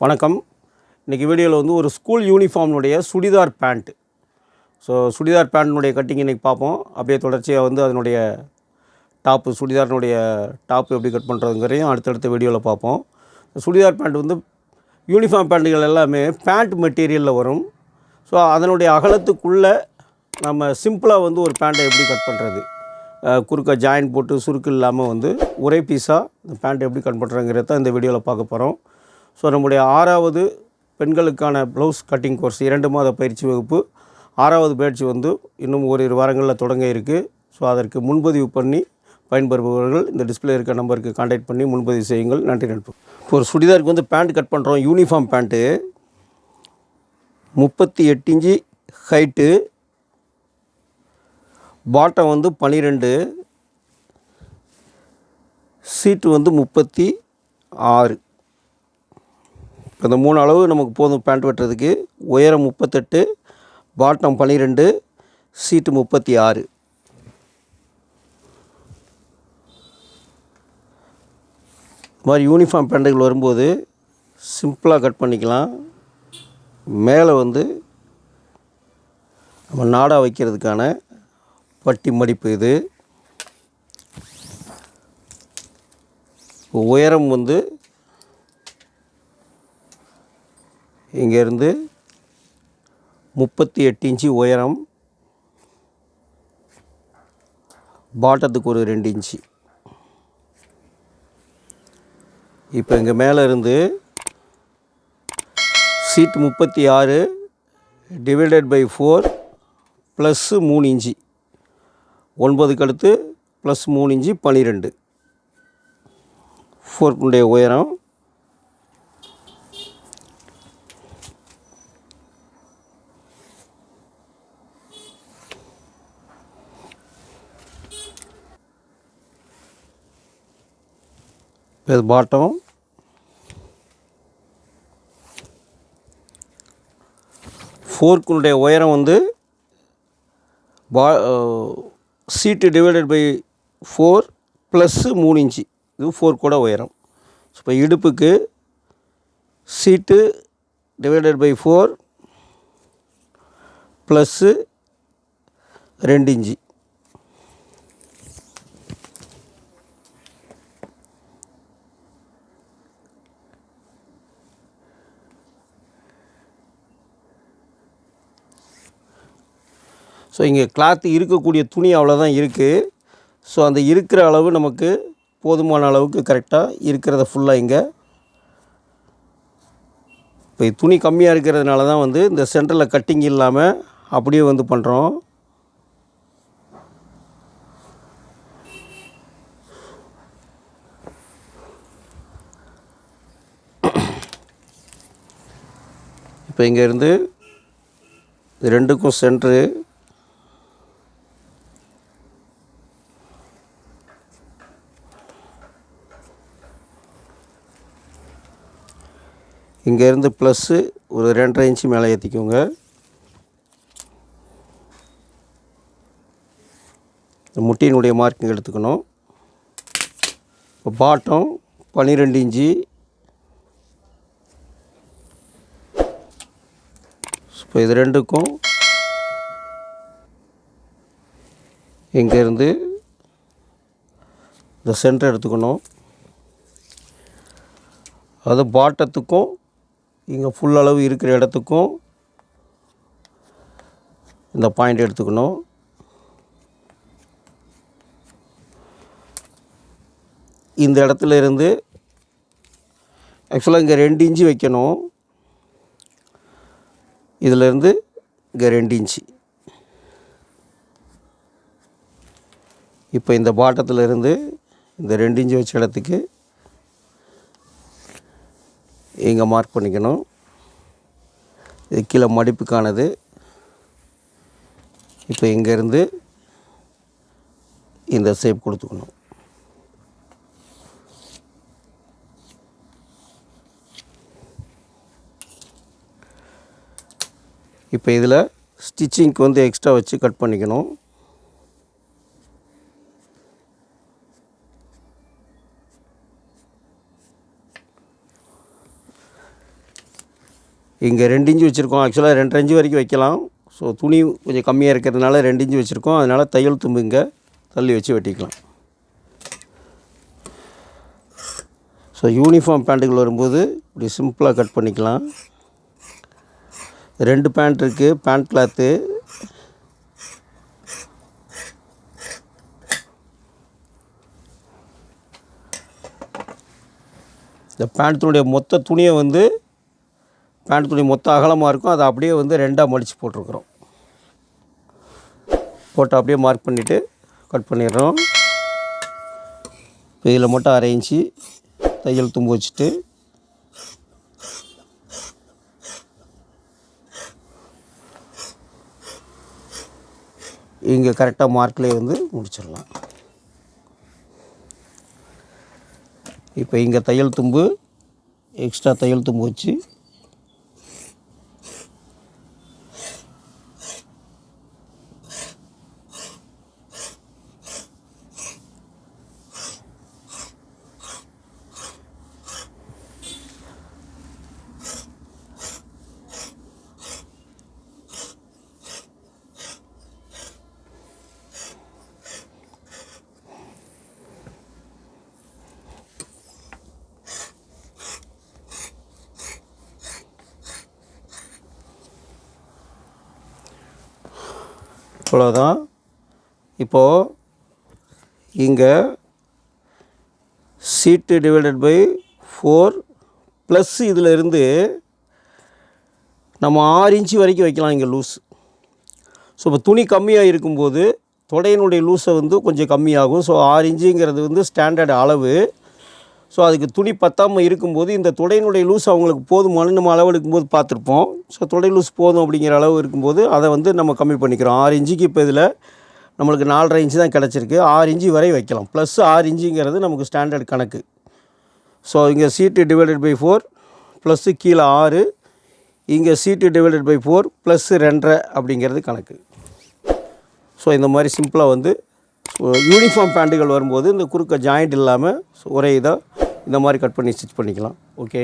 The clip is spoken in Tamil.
வணக்கம். இன்றைக்கி வீடியோவில் வந்து ஒரு ஸ்கூல் யூனிஃபார்ம்னுடைய சுடிதார் பேண்ட்டு ஸோ சுடிதார் பேண்ட்னுடைய கட்டிங் இன்றைக்கி பார்ப்போம். அப்படியே தொடர்ச்சியாக வந்து அதனுடைய டாப்பு சுடிதாரினுடைய டாப்பு எப்படி கட் பண்ணுறதுங்கிறதையும் அடுத்தடுத்த வீடியோவில் பார்ப்போம். சுடிதார் பேண்ட் வந்து யூனிஃபார்ம் பேண்ட்டுகள் எல்லாமே பேண்ட் மெட்டீரியலில் வரும். ஸோ அதனுடைய அகலத்துக்குள்ளே நம்ம சிம்பிளாக வந்து ஒரு பேண்ட்டை எப்படி கட் பண்ணுறது குறுக்க ஜாயின் போட்டு சுருக்கு இல்லாமல் வந்து ஒரே பீஸாக இந்த பேண்ட் எப்படி கட் பண்ணுறங்கிறத இந்த வீடியோவில் பார்க்க போகிறோம் ஸோ நம்முடைய ஆறாவது பெண்களுக்கான ப்ளவுஸ் கட்டிங் கோர்ஸ் இரண்டு மாத பயிற்சி வகுப்பு. ஆறாவது பயிற்சி வந்து இன்னும் ஓரிரு வாரங்களில் தொடங்க இருக்குது ஸோ அதற்கு முன்பதிவு பண்ணி பயன்பெறுபவர்கள் இந்த டிஸ்பிளே இருக்க நம்பருக்கு காண்டாக்ட் பண்ணி முன்பதிவு செய்யுங்கள். நன்றி நட்பு இப்போ ஒரு சுடிதாருக்கு வந்து பேண்ட் கட் பண்ணுறோம் யூனிஃபார்ம் பேண்ட்டு. முப்பத்தி எட்டு இன்ச்சு ஹைட்டு. பாட்டம் வந்து பன்னிரெண்டு சீட்டு வந்து முப்பத்தி ஆறு. இந்த மூணு அளவு நமக்கு போதும் பேண்ட் வெட்டுறதுக்கு. உயரம் முப்பத்தெட்டு பாட்டம் பன்னிரெண்டு சீட்டு முப்பத்தி ஆறு இது மாதிரி யூனிஃபார்ம் பேண்ட்டுகள் வரும்போது சிம்பிளாக கட் பண்ணிக்கலாம். மேலே வந்து நம்ம நாடா வைக்கிறதுக்கான பட்டி மடிப்பு இது. உயரம் வந்து இங்கேருந்து முப்பத்தி எட்டு இன்ச்சு உயரம் பாட்டத்துக்கு ஒரு ரெண்டு இன்ச்சு. இப்போ இங்கே மேலே இருந்து சீட் முப்பத்தி ஆறு டிவைடட் பை ஃபோர் ப்ளஸ்ஸு மூணு இன்ச்சு. ஒன்பதுக்கு அடுத்து ப்ளஸ் மூணு இன்ச்சு பன்னிரெண்டு ஃபோர்க்குடைய உயரம் இது பாட்டம் ஃபோர்க்குனுடைய உயரம் வந்து பா seat divided by four plus மூணு இன்ச்சு. இது ஃபோர் கூட உயரம். இப்போ இடுப்புக்கு seat divided by four plus ரெண்டு இன்ச்சு. ஸோ இங்கே கிளாத்து இருக்கக்கூடிய துணி அவ்வளோதான் இருக்குது ஸோ அந்த இருக்கிற அளவு நமக்கு போதுமான அளவுக்கு கரெக்டாக இருக்கிறத ஃபுல்லாக இங்கே. இப்போ துணி கம்மியாக இருக்கிறதுனால தான் வந்து இந்த சென்டரில் கட்டிங் இல்லாமல் அப்படியே வந்து பண்ணுறோம் இப்போ இங்கேருந்து ரெண்டுக்கும் சென்ட்ரு இங்கேருந்து ப்ளஸ்ஸு ஒரு ரெண்டரை இன்ச்சு மேலே ஏற்றிக்கோங்க இந்த முட்டியினுடைய மார்க்கிங் எடுத்துக்கணும். இப்போ பாட்டம் பன்னிரெண்டு இன்ச்சு இப்போ இது ரெண்டுக்கும் இங்கேருந்து இந்த சென்டர் எடுத்துக்கணும். அது பாட்டத்துக்கும் இங்கே ஃபுல் அளவு இருக்கிற இடத்துக்கும் இந்த பாயிண்ட் எடுத்துக்கணும். இந்த இடத்துல இருந்து ஆக்சுவலாக இங்கே ரெண்டு இன்ச்சு வைக்கணும். இதிலேருந்து இங்கே ரெண்டு இன்ச்சு. இப்போ இந்த பாட்டத்தில் இருந்து இந்த ரெண்டு இன்ச்சு வச்ச இடத்துக்கு இங்கே மார்க் பண்ணிக்கணும். இது கீழே மடிப்புக்கானது. இப்போ இங்கேருந்து இந்த ஷேப் கொடுத்துக்கணும். இப்போ இதில் ஸ்டிச்சிங்க்கு வந்து எக்ஸ்ட்ரா வச்சு கட் பண்ணிக்கணும். இங்கே ரெண்டு இன்ச்சு வச்சுருக்கோம். ஆக்சுவலாக ரெண்டரை இன்ச்சு வரைக்கும் வைக்கலாம். ஸோ துணி கொஞ்சம் கம்மியாக இருக்கிறதுனால ரெண்டு இன்ச்சு வச்சுருக்கோம். அதனால் தையல் தும்பு இங்கே தள்ளி வச்சு வெட்டிக்கலாம். ஸோ யூனிஃபார்ம் பேண்ட்டுகள் வரும்போது இப்படி சிம்பிளாக கட் பண்ணிக்கலாம். ரெண்டு பேண்ட் இருக்குது பேண்ட் கிளாத்து இந்த பேண்ட்டினுடைய மொத்த துணியை வந்து பேண்ட் துணி மொத்த அகலமாக இருக்கும். அதை அப்படியே வந்து ரெண்டாக மடித்து போட்டிருக்கிறோம். போட்டு அப்படியே மார்க் பண்ணிவிட்டு கட் பண்ணிடுறோம். இப்போ இதில் மட்டும் அரை இன்ச்சு தையல் தும்பு வச்சுட்டு. இங்கே கரெக்டாக மார்க்லேயே வந்து முடிச்சிடலாம். இப்போ இங்கே தையல் தும்பு எக்ஸ்ட்ரா தையல் தும்பு வச்சு இவ்வளோதான் இப்போது இங்கே seat divided by four plus இதில் இருந்து நம்ம ஆறு இன்ச்சு வரைக்கும் வைக்கலாம் இங்கே லூஸ் ஸோ இப்போ துணி கம்மியாக இருக்கும்போது தொடையினுடைய லூஸை வந்து கொஞ்சம் கம்மியாகும். ஸோ ஆறு இன்ச்சுங்கிறது வந்து ஸ்டாண்டர்ட் அளவு. ஸோ அதுக்கு துணி பத்தாமல் இருக்கும்போது இந்த துடையினுடைய லூஸ் அவங்களுக்கு போதுமான நம்ம அளவு எடுக்கும்போது பார்த்துருப்போம். ஸோ தொடை லூஸ் போதும் அப்படிங்கிற அளவு இருக்கும்போது அதை வந்து நம்ம கம்மி பண்ணிக்கிறோம். ஆறு இன்ச்சுக்கு இப்போ இதில் நம்மளுக்கு நாலரை இன்ச்சு தான் கிடச்சிருக்கு. ஆறு இன்ச்சு வரை வைக்கலாம். ப்ளஸ் ஆறு இன்ச்சுங்கிறது நமக்கு ஸ்டாண்டர்ட் கணக்கு. ஸோ இங்கே seat divided by four plus கீழே ஆறு இங்கே seat divided by four plus ரெண்டரை அப்படிங்கிறது கணக்கு. ஸோ இந்த மாதிரி சிம்பிளாக வந்து யூனிஃபார்ம் பேண்ட்டுகள் வரும்போது இந்த குறுக்க ஜாயிண்ட் இல்லாமல் ஒரே இதாக இந்த மாதிரி கட் பண்ணி ஸ்டிச் பண்ணிக்கலாம். ஓகே